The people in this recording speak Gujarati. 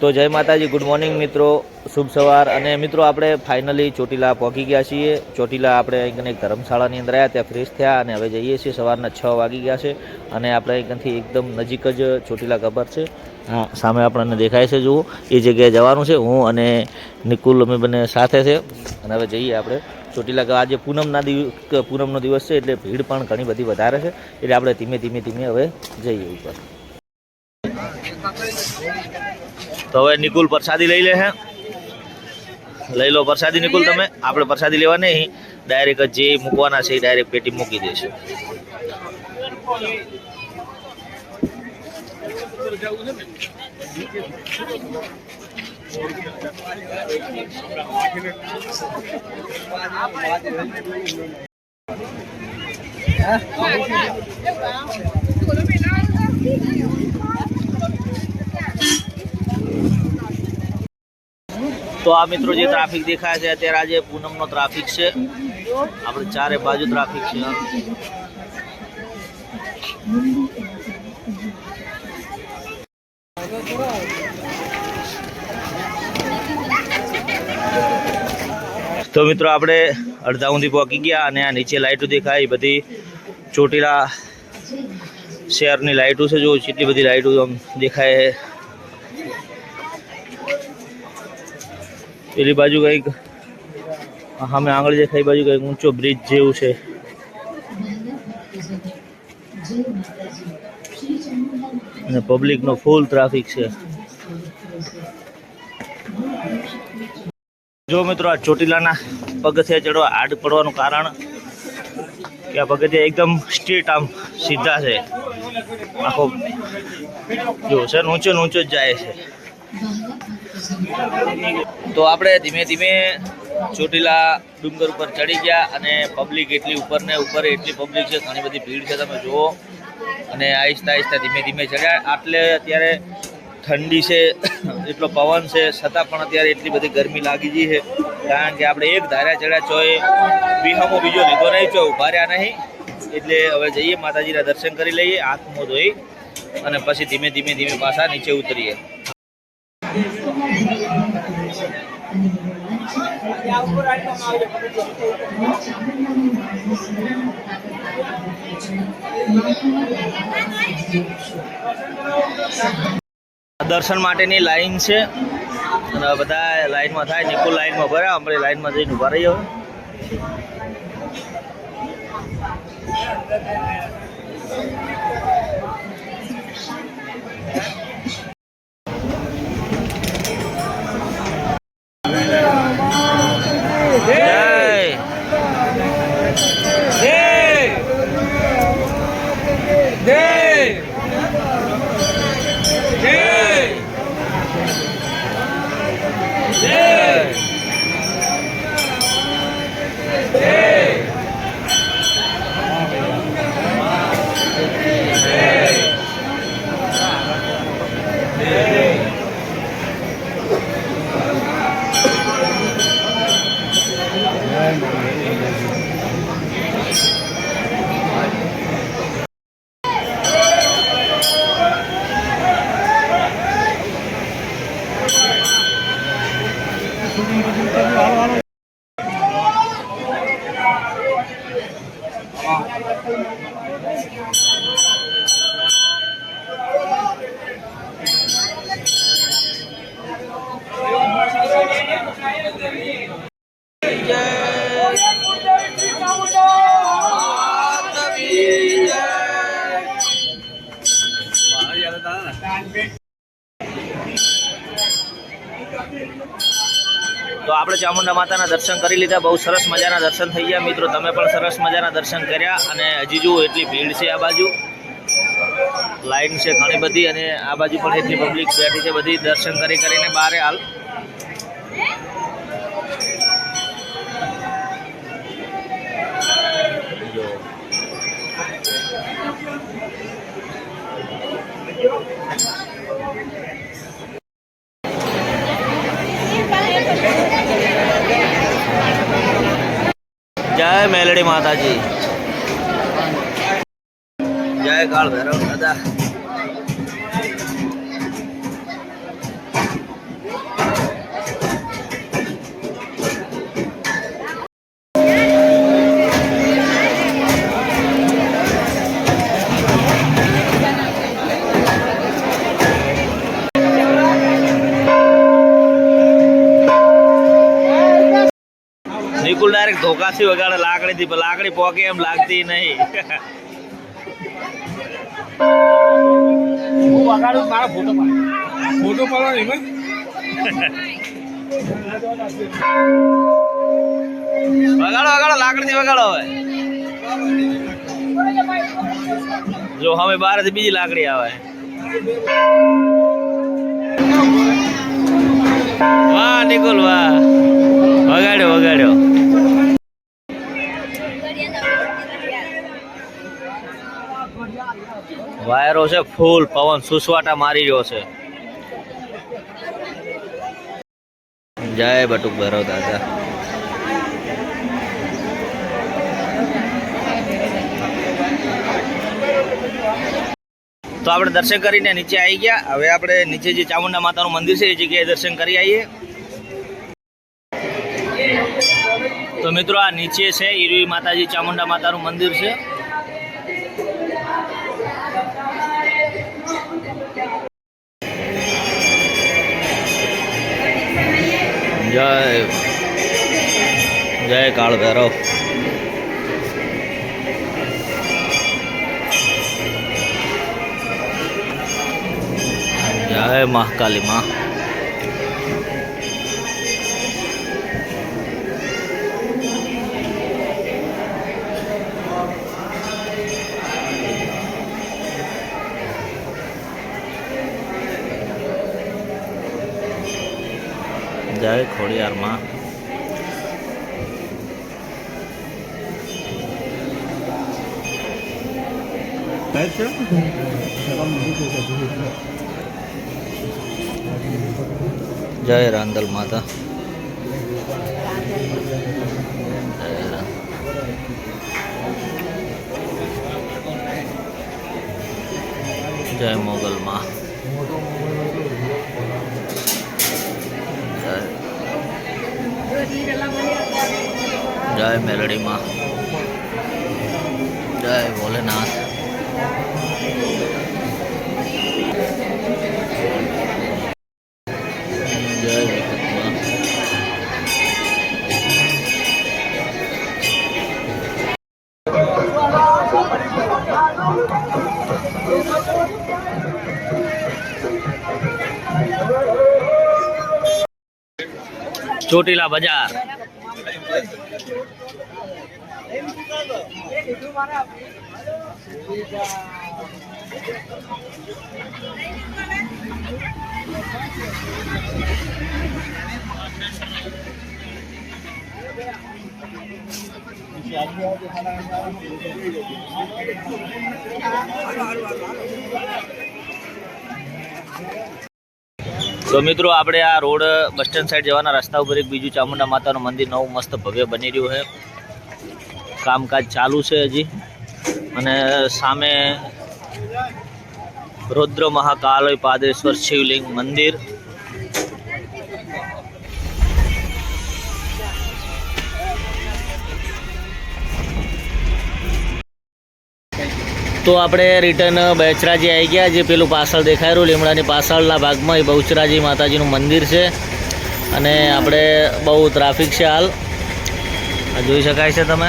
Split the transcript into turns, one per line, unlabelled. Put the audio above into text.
તો જય માતાજી ગુડ મોર્નિંગ મિત્રો. શુભ સવાર. અને મિત્રો, આપણે ફાઇનલી ચોટીલા પહોંચી ગયા છીએ. ચોટીલા આપણે અહીં એક ધર્મશાળાની અંદર આવ્યા ત્યાં ફ્રેશ થયા અને હવે જઈએ છીએ. સવારના છ વાગી ગયા છે અને આપણે અહીંથી એકદમ નજીક જ ચોટીલા ખબર છે. હા, સામે આપણને દેખાય છે, જુઓ. એ જગ્યાએ જવાનું છે. હું અને નિકુલ, અમે બંને સાથે છે. અને હવે જઈએ આપણે ચોટીલા ગામ. આજે પૂનમના દિવસ પૂનમનો દિવસ છે, એટલે ભીડ પણ ઘણી બધી વધારે છે. એટલે આપણે ધીમે ધીમે ધીમે હવે જઈએ ઉપર. તો હવે નિકુલ પ્રસાદી લઈ લે છે લઈ લો પ્રસાદી નિકુલ તમે. આપણે પ્રસાદી લેવા નહીં. ડાયરેક્ટ જે મૂકવાના છે એ ડાયરેક્ટ પેટી મૂકી દઈશું તો આ મિત્રો જે ટ્રાફિક દેખાય છે, અત્યારે આજે પૂનમનો ટ્રાફિક છે. આપણે ચારે બાજુ ટ્રાફિક છે. તો મિત્રો આપણે અડધા ઊંધી પહોંચી ગયા અને આ નીચે લાઈટો દેખાય. બધી ચોટીલા શહેરની લાઈટો છે, જો કેટલી બધી આમ દેખાય પેલી બાજુ કંઈક આંગળી દેખાય થઈ બાજુ કંઈક ઊંચો બ્રિજ જેવું છે. અને પબ્લિકનો ફૂલ ટ્રાફિક છે. જો મિત્રો, આ ચોટીલાના પગથિયા ચડવા આડ પડવાનું કારણ કે આ પગથિયા એકદમ સ્ટ્રીટ આમ સીધા છે. આખો જો છે ને ઊંચો ને ઊંચો જ જાય છે. તો આપણે ધીમે ધીમે ચોટીલા ડુંગર ઉપર ચડી ગયા અને પબ્લિક એટલી ઉપર ને ઉપર એટલી પબ્લિક છે, ઘણી બધી ભીડ છે, તમે જુઓ. અને આહિસ્તા આહિસ્તા ધીમે ધીમે ચડ્યા. આટલે અત્યારે ઠંડી છે, એટલો પવન છે, છતાં પણ અત્યારે એટલી બધી ગરમી લાગી ગઈ છે, કારણ કે આપણે એક ધાર્યા ચડ્યા ચોય. વિહમો બીજો લીધો નહીં છો ઊભા રહ્યા નહીં. એટલે હવે જઈએ, માતાજીના દર્શન કરી લઈએ, હાથ મોં ધોઈ અને પછી ધીમે ધીમે ધીમે પાછા નીચે ઉતરીએ. દર્શન માટેની લાઈન છે. અને બધા લાઈનમાં થાય નિકુલ લાઈનમાં ભર્યા આપણે લાઈનમાં જઈને ઊભા રહીએ હવે જય તો આપણે ચામુંડા માતાના દર્શન કરી લીધા. બહુ સરસ મજાના દર્શન થઈ ગયા. મિત્રો, તમે પણ સરસ મજાના દર્શન કર્યા અને હજી જુઓ, એટલી ભીડ છે આ બાજુ. લાઈન છે ઘણી બધી અને આ બાજુ પણ એટલી પબ્લિક બેઠી છે બધી. દર્શન કરી કરીને બારે હાલ. જય મેલડી માતાજી. જય કાળ ભૈરવ દાદા. નિકુલ ડાયરેક્ટ ધોકાથી વગાડે લાકડીથી પણ લાકડી પોકે એમ લાગતી નહીં.
હું વગાડું મારા ફોટો પાડ. ફોટો પાડો એમાં
વગાડો વગાડો લાકડીથી વગાડો હવે. જો હવે બહારથી બીજી લાકડી આવે. વાહ નિકુલ વાહ. વગાડ્યો વગાડ્યો. વાયરો છે ફૂલ, પવન સુસવાટા મારી રહ્યો છે. જય બટુક ભરો દાદા. તો આપણે દર્શન કરીને નીચે આવી ગયા. હવે આપણે નીચે જે ચામુંડા માતાનું મંદિર છે, એ જગ્યાએ દર્શન કરી આવીએ. તો મિત્રો, આ નીચે છે ઈરવી માતાજી ચામુંડા માતાનું મંદિર છે. જય. જય કાળ ભૈરવ જય મહાકાલી માં. જય ખોડિયારમાં. જય રાંદલ માતા. જય મોગલ માં જય જય મેલડી માં જય ભોલેનાથ ચોટીલા બજાર. আরও আরও আরও તો મિત્રો, આપણે આ રોડ બસ સ્ટેન્ડ સાઈડ જવાના રસ્તા ઉપર એક બીજું ચામુંડા માતાનું મંદિર નવું મસ્ત ભવ્ય બની રહ્યું છે. કામકાજ ચાલુ છે હજી. અને સામે રુદ્ર મહાકાલય, પાદેશ્વર શિવલિંગ મંદિર. તો આપણે રિટર્ન બહુચરાજી આવી ગયા જે પેલું પાછળ દેખાય રહ્યું લીમડાની પાછળના ભાગમાં એ બહુચરાજી માતાજીનું મંદિર છે. અને આપણે બહુ ટ્રાફિક છે હાલ. જોઈ શકાય છે તમે?